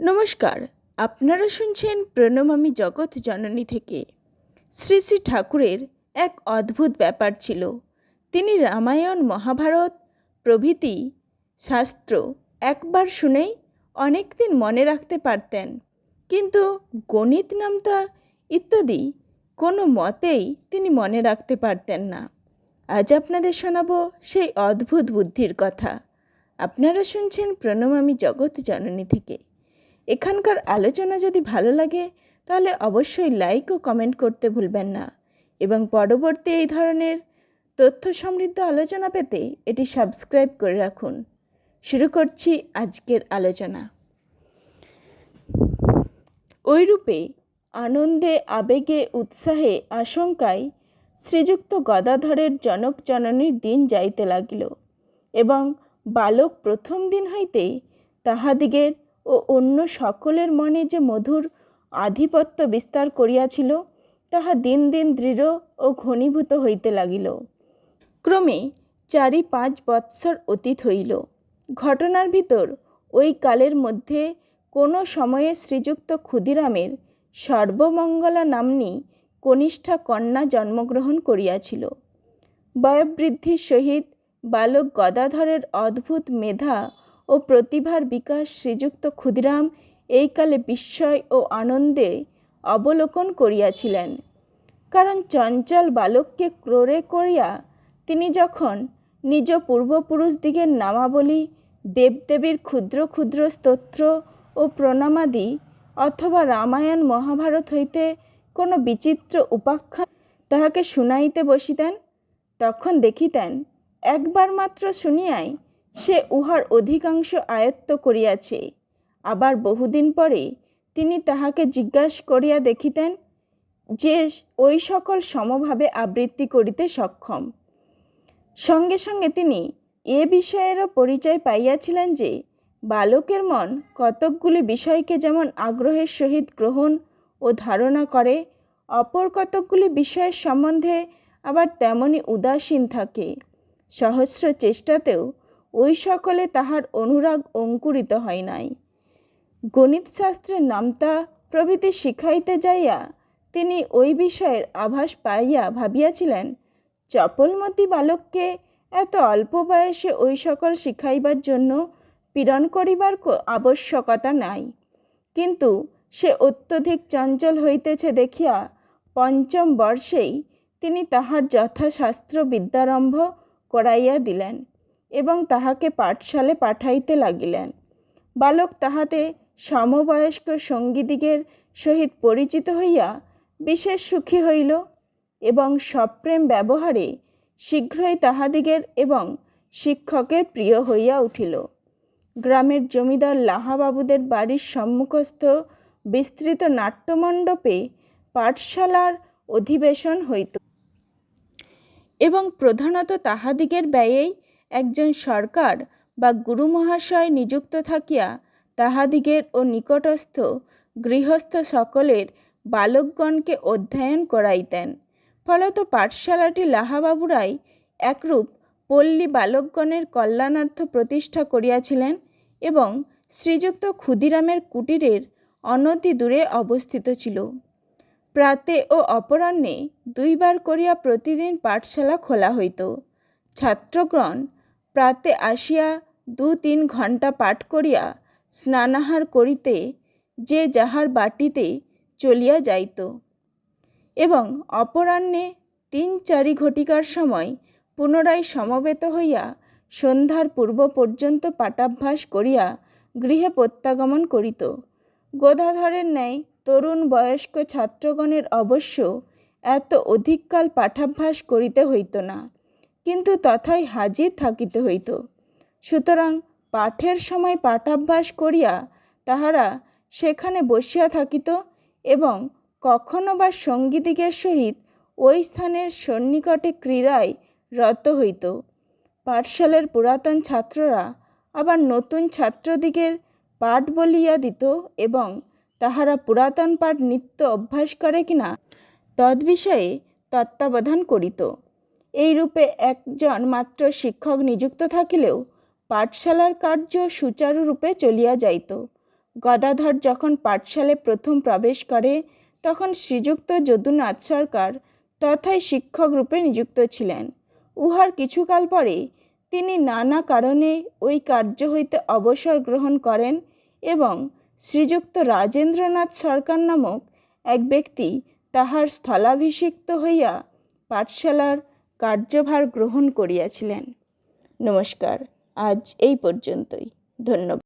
নমস্কার, আপনারা শুনছেন প্রণমামী জগৎ জননী থেকে। শ্রী শ্রী ঠাকুরের এক অদ্ভুত ব্যাপার ছিল। তিনি রামায়ণ, মহাভারত প্রভৃতি শাস্ত্র একবার শুনেই অনেক দিন মনে রাখতে পারতেন। কিন্তু গণিত, নামতা ইত্যাদি কোনো মতেই তিনি মনে রাখতে পারতেন না। আজ আপনাদের শোনাবো সেই অদ্ভুত বুদ্ধির কথা। আপনারা শুনছেন প্রণমামী জগৎ জননী থেকে। এখানকার আলোচনা যদি ভালো লাগে, তাহলে অবশ্যই লাইক ও কমেন্ট করতে ভুলবেন না। এবং পরবর্তী এই ধরনের তথ্য সমৃদ্ধ আলোচনা পেতে এটি সাবস্ক্রাইব করে রাখুন। শুরু করছি আজকের আলোচনা। ওইরূপে আনন্দে, আবেগে, উৎসাহে, আশঙ্কায় শ্রীযুক্ত গদাধরের জনক জননীর দিন যাইতে লাগিল এবং বালক প্রথম দিন হইতে তাহাদিগের ও অন্য সকলের মনে যে মধুর আধিপত্য বিস্তার করিয়াছিল, তাহা দিন দিন দৃঢ় ও ঘনীভূত হইতে লাগিল। ক্রমে চারি পাঁচ বৎসর অতীত হইল। ঘটনার ভিতর ওই কালের মধ্যে কোনো সময়ে শ্রীযুক্ত ক্ষুদিরামের সর্বমঙ্গলা নাম্নী কনিষ্ঠা কন্যা জন্মগ্রহণ করিয়াছিল। বয়োবৃদ্ধির সহিত বালক গদাধরের অদ্ভুত মেধা ও প্রতিভার বিকাশ শ্রীযুক্ত ক্ষুদিরাম এই কালে বিস্ময় ও আনন্দে অবলোকন করিয়াছিলেন। কারণ চঞ্চল বালককে ক্রোড়ে করিয়া তিনি যখন নিজ পূর্বপুরুষদিগের নামাবলী, দেবদেবীর ক্ষুদ্র ক্ষুদ্র স্তোত্র ও প্রণামাদি অথবা রামায়ণ মহাভারত হইতে কোনো বিচিত্র উপাখ্যান তাহাকে শুনাইতে বসিতেন, তখন দেখিতেন, একবার মাত্র শুনিয়াই সে উহার অধিকাংশ আয়ত্ত করিয়াছে। আবার বহুদিন পরে তিনি তাহাকে জিজ্ঞাসা করিয়া দেখিতেন যে ওই সকল সমভাবে আবৃত্তি করিতে সক্ষম। সঙ্গে সঙ্গে তিনি এ বিষয়েরও পরিচয় পাইয়াছিলেন যে বালকের মন কতকগুলি বিষয়কে যেমন আগ্রহের সহিত গ্রহণ ও ধারণা করে, অপর কতকগুলি বিষয়ের সম্বন্ধে আবার তেমনই উদাসীন থাকে। সহস্র চেষ্টাতেও ওই সকলে তাহার অনুরাগ অঙ্কুরিত হয় নাই। গণিতশাস্ত্রের নামতা প্রভৃতি শিখাইতে যাইয়া তিনি ওই বিষয়ের আভাস পাইয়া ভাবিয়াছিলেন, চপলমতি বালককে এত অল্প বয়সে ওই সকল শিখাইবার জন্য পীড়ন করিবার আবশ্যকতা নাই। কিন্তু সে অত্যধিক চঞ্চল হইতেছে দেখিয়া পঞ্চম বর্ষেই তিনি তাহার যথাশাস্ত্র বিদ্যারম্ভ করাইয়া দিলেন। তাহাকে পাঠশালে পাঠাইতে লাগিলেন। বালক তাহাতে সমবয়স্ক সঙ্গীদিগের সহিত পরিচিত হইয়া বিশেষ সুখী হইল এবং সপ্রেম ব্যবহারে শীঘ্রই তাহাদিগের এবং শিক্ষকের প্রিয় হইয়া উঠিল। গ্রামের জমিদার লাহাবাবুদের বাড়ির সম্মুখস্থ বিস্তৃত নাট্যমণ্ডপে পাঠশালার অধিবেশন হইত এবং প্রধানত তাহাদিগের ব্যয়েই একজন সরকার বা গুরু মহাশয় নিযুক্ত থাকিয়া তাহাদিগের ও নিকটস্থ গৃহস্থ সকলের বালকগণকে অধ্যয়ন করাইতেন। ফলত পাঠশালাটি লাহাবাবুরাই একরূপ পল্লী বালকগণের কল্যাণার্থ প্রতিষ্ঠা করিয়াছিলেন এবং শ্রীযুক্ত ক্ষুদিরামের কুটিরের অনতি দূরে অবস্থিত ছিল। প্রাতে ও অপরাহ্নে দুইবার করিয়া প্রতিদিন পাঠশালা খোলা হইত। ছাত্রগণ প্রাতে আসিয়া দু তিন ঘণ্টা পাঠ করিয়া স্নানাহার করিতে যে যাহার বাটিতে চলিয়া যাইত। এবং অপরাহ্নে তিন চারি ঘটিকার সময় পুনরায় সমবেত হইয়া সন্ধ্যার পূর্ব পর্যন্ত পাঠাভ্যাস করিয়া গৃহে প্রত্যাগমন করিত। গোদাধরের ন্যায় তরুণ বয়স্ক ছাত্রগণের অবশ্য এত অধিককাল পাঠাভ্যাস করিতে হইত না। কিন্তু তথায় হাজির থাকিতে হইত। সুতরাং পাঠের সময় পাঠাভ্যাস করিয়া তাহারা সেখানে বসিয়া থাকিত এবং কখনো বা সঙ্গীদিগের সহিত ওই স্থানের সন্নিকটে ক্রীড়ায় রত হইত। পাঠশালের পুরাতন ছাত্ররা আবার নতুন ছাত্রদিগের পাঠ বলিয়া দিত এবং তাহারা পুরাতন পাঠ নিত্য অভ্যাস করে কিনা তদ্বিষয়ে তত্ত্বাবধান করিত। এইরূপে একজন মাত্র শিক্ষক নিযুক্ত থাকিলেও পাঠশালার কার্য সুচারুরূপে চলিয়া যাইত। গদাধর যখন পাঠশালে প্রথম প্রবেশ করে, তখন শ্রীযুক্ত যদুনাথ সরকার তথায় শিক্ষক রূপে নিযুক্ত ছিলেন। উহার কিছুকাল পরে তিনি নানা কারণে ওই কার্য হইতে অবসর গ্রহণ করেন এবং শ্রীযুক্ত রাজেন্দ্রনাথ সরকার নামক এক ব্যক্তি তাহার স্থলাভিষিক্ত হইয়া পাঠশালার কার্যভার গ্রহণ করিয়াছিলেন। নমস্কার আজ এই পর্যন্তই। ধন্যবাদ।